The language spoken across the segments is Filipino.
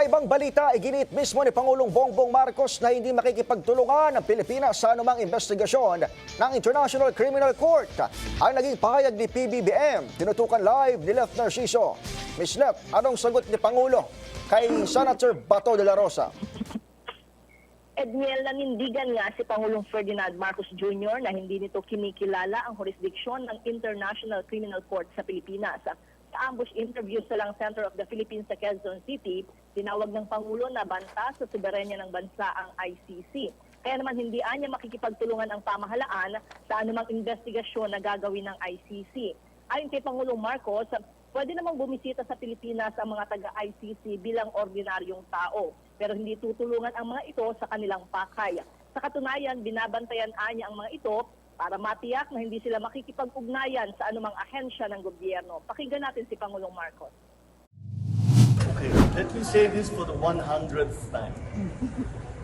Ibang balita, iginit mismo ni Pangulong Bongbong Marcos na hindi makikipagtulungan ang Pilipinas sa anumang investigasyon ng International Criminal Court. Ang naging pahayag ni PBBM, tinutukan live ni Lef Narciso. Ms. Lef, anong sagot ni Pangulo kay Senator Bato de la Rosa? Edmiel, nanindigan nga si Pangulong Ferdinand Marcos Jr. na hindi nito kinikilala ang jurisdiksyon ng International Criminal Court sa Pilipinas. Sa ambush interview sa lang Center of the Philippines sa Quezon City, tinawag ng Pangulo na banta sa soberanya ng bansa ang ICC. Kaya naman hindi anya makikipagtulungan ang pamahalaan sa anumang investigasyon na gagawin ng ICC. Ayon kay Pangulong Marcos, pwede namang bumisita sa Pilipinas ang mga taga-ICC bilang ordinaryong tao. Pero hindi tutulungan ang mga ito sa kanilang pakay. Sa katunayan, binabantayan anya ang mga ito para matiyak na hindi sila makikipag-ugnayan sa anumang ahensya ng gobyerno. Pakinggan natin si Pangulong Marcos. Okay, let me say this for the 100th time.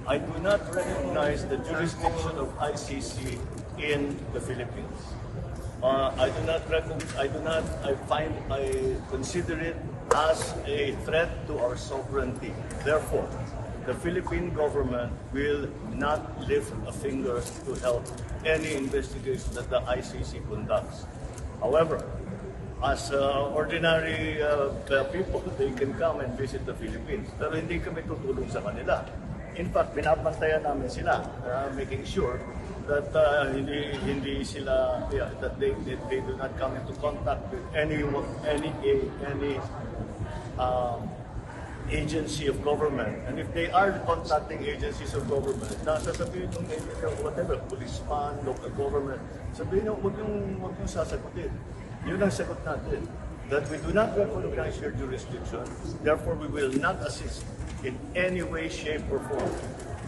I do not recognize the jurisdiction of ICC in the Philippines. Uh, I do not recognize, I do not, I find, I consider it as a threat to our sovereignty. Therefore, the Philippine government will not lift a finger to help any investigation that the ICC conducts. However, as uh, ordinary uh, people, they can come and visit the Philippines. Pero hindi kami tutulong sa kanila. In fact, binabantayan namin sila, uh, making sure that uh, hindi hindi sila yeah, that they, they they do not come into contact with any any any um, agency of government. And if they are contacting agencies of government, na sasabihin ng whatever, policeman, local government, sabihin nyo, huwag yung, huwag yung sasagutin. Yun ang sagot natin. That we do not recognize your jurisdiction, therefore we will not assist in any way, shape, or form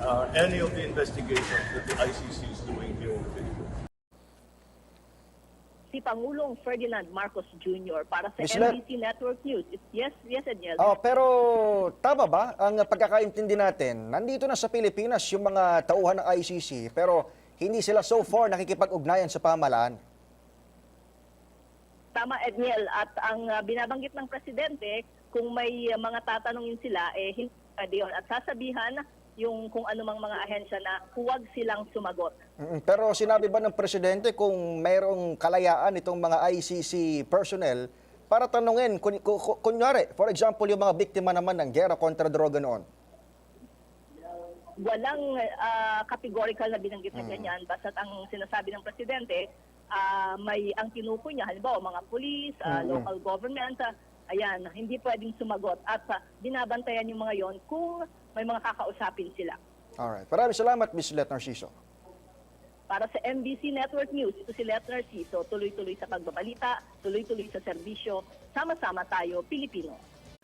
uh, any of the investigations that the ICC is doing here in the Philippines. Si Pangulong Ferdinand Marcos Jr. para sa Miss NBC Network News. Yes, yes, Edniel. Oh, pero tama ba ang pagkakaintindi natin? Nandito na sa Pilipinas yung mga tauhan ng ICC pero hindi sila so far nakikipag-ugnayan sa pamahalaan. Tama, Edniel. At ang uh, binabanggit ng Presidente, kung may uh, mga tatanungin sila, eh, hindi pwede yun. At sasabihan yung kung anumang mga ahensya na huwag silang sumagot. Pero sinabi ba ng Presidente kung mayroong kalayaan itong mga ICC personnel para tanungin, kun, ku- ku- kunyari, for example, yung mga biktima naman ng gera kontra droga noon? Walang uh, categorical na binanggit na ganyan. Basta't ang sinasabi ng Presidente, ah, may ang tinukoy niya, halimbawa mga police, ah, Mm-mm. local government, ah, ayan, hindi pwedeng sumagot. At ah, binabantayan yung mga yon kung may mga kakausapin sila. Alright. Maraming salamat, Ms. Let Narciso. Para sa MBC Network News, ito si Let Narciso, tuloy-tuloy sa pagbabalita, tuloy-tuloy sa serbisyo, sama-sama tayo, Pilipino.